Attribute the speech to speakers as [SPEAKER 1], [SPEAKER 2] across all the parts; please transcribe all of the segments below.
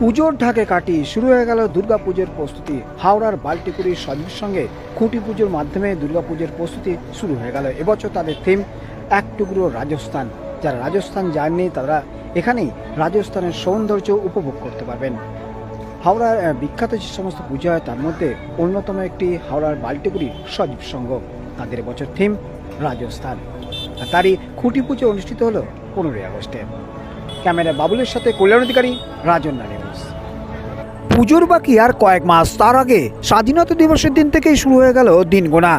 [SPEAKER 1] পুজোর ঢাকে কাটি শুরু হয়ে গেল দুর্গাপুজোর প্রস্তুতি। হাওড়ার বাল্টিকুড়ির সজীর সঙ্গে খুঁটি পুজোর মাধ্যমে দুর্গাপুজোর প্রস্তুতি শুরু হয়ে গেল। এবছর তাদের থিম এক টুকরো রাজস্থান। যারা রাজস্থান যাননি, তারা এখানেই রাজস্থানের সৌন্দর্য উপভোগ করতে পারবেন। হাওড়ার বিখ্যাত যে সমস্ত পুজো হয়, তার মধ্যে অন্যতম একটি হাওড়ার বাল্টিকুড়ির সজীব সংঘ। তাদের বছর থিম রাজস্থান। তারই খুঁটি পুজো অনুষ্ঠিত হলো পনেরোই আগস্টে। ক্যামেরা বাবুলের সাথে কল্যাণ অধিকারী রাজন নিউজ। পুজোর বাকি আর কয়েক মাস, তার আগে স্বাধীনতা দিবসের দিন থেকেই শুরু হয়ে গেল দিন গোনা।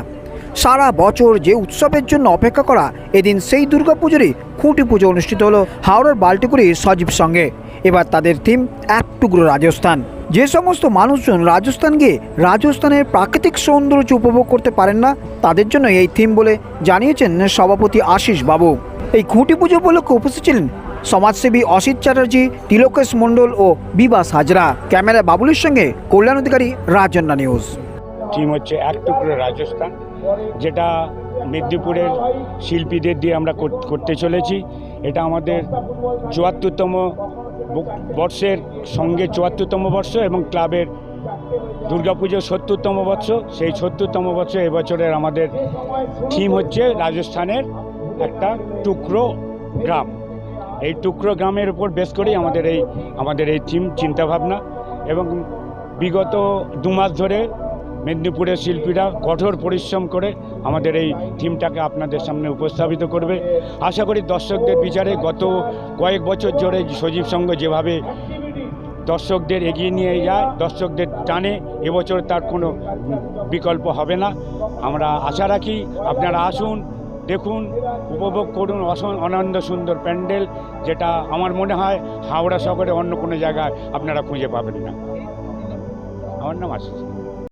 [SPEAKER 1] সারা বছর যে উৎসবের জন্য অপেক্ষা করা, এদিন সেই দুর্গাপুজোরই খুঁটি পুজো অনুষ্ঠিত হলো হাওড়ার বাল্টিকুড়ি সজীব সঙ্গে। এবার তাদের থিম এক টুকরো রাজস্থান। যে সমস্ত মানুষজন রাজস্থান গিয়ে রাজস্থানের প্রাকৃতিক সৌন্দর্য উপভোগ করতে পারেন না, তাদের জন্য এই থিম বলে জানিয়েছেন সভাপতি আশিস বাবু। এই খুঁটি পুজো উপলক্ষে উপস্থিত ছিলেন সমাজসেবী অসিত চ্যাটার্জি, তিলকেশ মণ্ডল ও বিবাস হাজরা। ক্যামেরা বাবুলের সঙ্গে কল্যাণ অধিকারী রাজন্না নিউজ।
[SPEAKER 2] টিম হচ্ছে এক টুকরো রাজস্থান, যেটা মেদিনীপুরের শিল্পীদের দিয়ে আমরা করতে চলেছি। এটা আমাদের চুয়াত্তরতম বর্ষের সঙ্গে চুয়াত্তরতম বর্ষ এবং ক্লাবের দুর্গাপুজোর সত্তরতম বর্ষ। সেই সত্তরতম বর্ষ এবছরের আমাদের থিম হচ্ছে রাজস্থানের একটা টুকরো গ্রাম। এই টুকরো গ্রামের উপর বেশ করেই আমাদের এই আমাদের এই থিম চিন্তাভাবনা এবং বিগত দু মাস ধরে মেদিনীপুরের শিল্পীরা কঠোর পরিশ্রম করে আমাদের এই থিমটাকে আপনাদের সামনে উপস্থাপিত করবে। আশা করি দর্শকদের বিচারে গত কয়েক বছর ধরে সজীব সংঘ যেভাবে দর্শকদের এগিয়ে নিয়ে যায়, দর্শকদের টানে, এবছর তার কোনো বিকল্প হবে না। আমরা আশা রাখি আপনারা আসুন দেখুন, উপভোগ করুন অনন্দ সুন্দর প্যান্ডেল, যেটা আমার মনে হয় হাওড়া শহরে অন্য কোনো জায়গায় আপনারা খুঁজে পাবেন না। আমার নাম আশিস।